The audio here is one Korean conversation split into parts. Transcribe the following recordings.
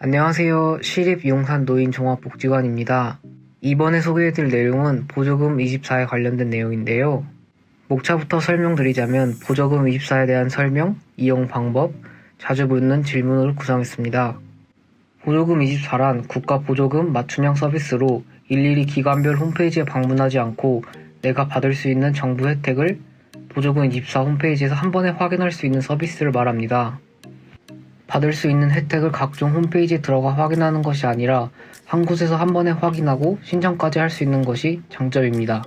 안녕하세요. 시립 용산 노인 종합복지관입니다. 이번에 소개해드릴 내용은 보조금 24에 관련된 내용인데요. 목차부터 설명드리자면 보조금 24에 대한 설명, 이용 방법, 자주 묻는 질문을 구성했습니다. 보조금 24란 국가 보조금 맞춤형 서비스로 일일이 기관별 홈페이지에 방문하지 않고 내가 받을 수 있는 정부 혜택을 보조금 24 홈페이지에서 한 번에 확인할 수 있는 서비스를 말합니다. 받을 수 있는 혜택을 각종 홈페이지에 들어가 확인하는 것이 아니라 한 곳에서 한 번에 확인하고 신청까지 할 수 있는 것이 장점입니다.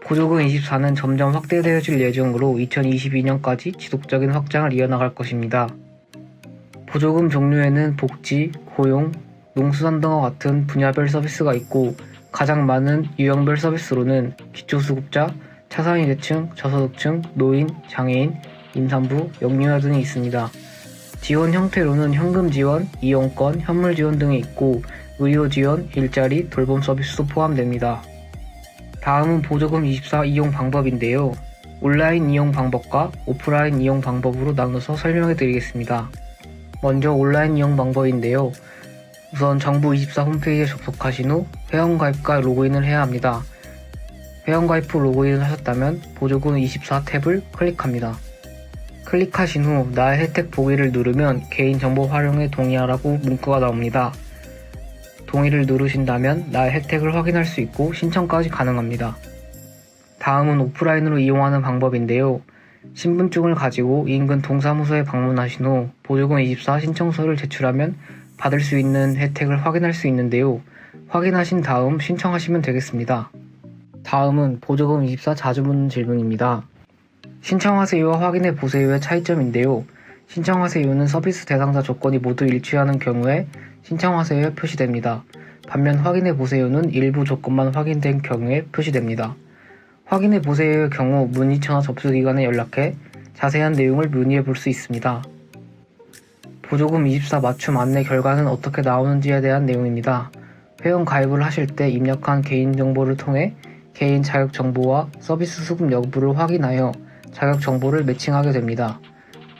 보조금 24는 점점 확대되어질 예정으로 2022년까지 지속적인 확장을 이어나갈 것입니다. 보조금 종류에는 복지, 고용, 농수산 등과 같은 분야별 서비스가 있고 가장 많은 유형별 서비스로는 기초수급자, 차상위계층, 저소득층, 노인, 장애인, 임산부, 영유아 등이 있습니다. 지원 형태로는 현금 지원, 이용권, 현물 지원 등이 있고 의료 지원, 일자리, 돌봄 서비스도 포함됩니다. 다음은 보조금 24 이용 방법인데요. 온라인 이용 방법과 오프라인 이용 방법으로 나눠서 설명해 드리겠습니다. 먼저 온라인 이용 방법인데요. 우선 정부 24 홈페이지에 접속하신 후 회원 가입과 로그인을 해야 합니다. 회원 가입 후 로그인을 하셨다면 보조금 24 탭을 클릭합니다. 클릭하신 후 나의 혜택 보기를 누르면 개인정보 활용에 동의하라고 문구가 나옵니다. 동의를 누르신다면 나의 혜택을 확인할 수 있고 신청까지 가능합니다. 다음은 오프라인으로 이용하는 방법인데요. 신분증을 가지고 인근 동사무소에 방문하신 후 보조금 24 신청서를 제출하면 받을 수 있는 혜택을 확인할 수 있는데요. 확인하신 다음 신청하시면 되겠습니다. 다음은 보조금 24 자주 묻는 질문입니다. 신청하세요와 확인해 보세요의 차이점인데요. 신청하세요는 서비스 대상자 조건이 모두 일치하는 경우에 신청하세요에 표시됩니다. 반면 확인해 보세요는 일부 조건만 확인된 경우에 표시됩니다. 확인해 보세요의 경우 문의처나 접수기관에 연락해 자세한 내용을 문의해 볼 수 있습니다. 보조금 24 맞춤 안내 결과는 어떻게 나오는지에 대한 내용입니다. 회원 가입을 하실 때 입력한 개인정보를 통해 개인 자격 정보와 서비스 수급 여부를 확인하여 자격 정보를 매칭하게 됩니다.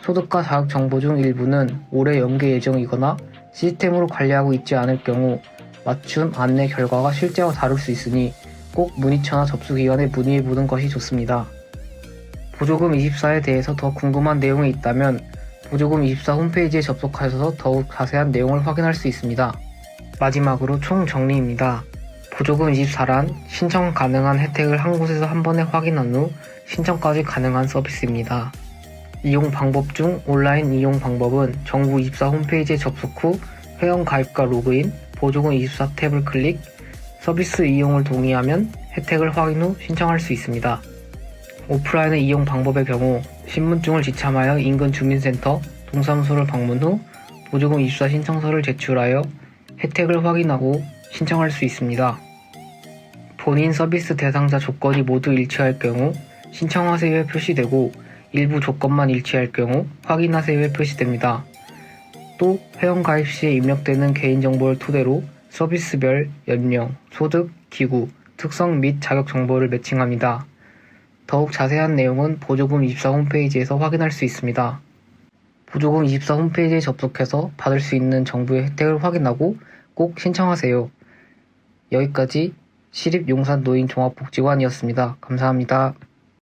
소득과 자격 정보 중 일부는 올해 연계 예정이거나 시스템으로 관리하고 있지 않을 경우 맞춤 안내 결과가 실제와 다를 수 있으니 꼭 문의처나 접수기관에 문의해 보는 것이 좋습니다. 보조금 24에 대해서 더 궁금한 내용이 있다면 보조금 24 홈페이지에 접속하셔서 더욱 자세한 내용을 확인할 수 있습니다. 마지막으로 총 정리입니다. 보조금 24란 신청 가능한 혜택을 한 곳에서 한 번에 확인한 후 신청까지 가능한 서비스입니다. 이용 방법 중 온라인 이용 방법은 정부 24 홈페이지에 접속 후 회원 가입과 로그인, 보조금 24 탭을 클릭, 서비스 이용을 동의하면 혜택을 확인 후 신청할 수 있습니다. 오프라인 이용 방법의 경우 신분증을 지참하여 인근 주민센터, 동사무소를 방문 후 보조금 24 신청서를 제출하여 혜택을 확인하고 신청할 수 있습니다. 본인 서비스 대상자 조건이 모두 일치할 경우 신청하세요에 표시되고 일부 조건만 일치할 경우 확인하세요에 표시됩니다. 또 회원 가입 시에 입력되는 개인정보를 토대로 서비스별 연령, 소득, 기구, 특성 및 자격 정보를 매칭합니다. 더욱 자세한 내용은 보조금 24 홈페이지에서 확인할 수 있습니다. 보조금 24 홈페이지에 접속해서 받을 수 있는 정부의 혜택을 확인하고 꼭 신청하세요. 여기까지 시립용산노인종합복지관이었습니다. 감사합니다.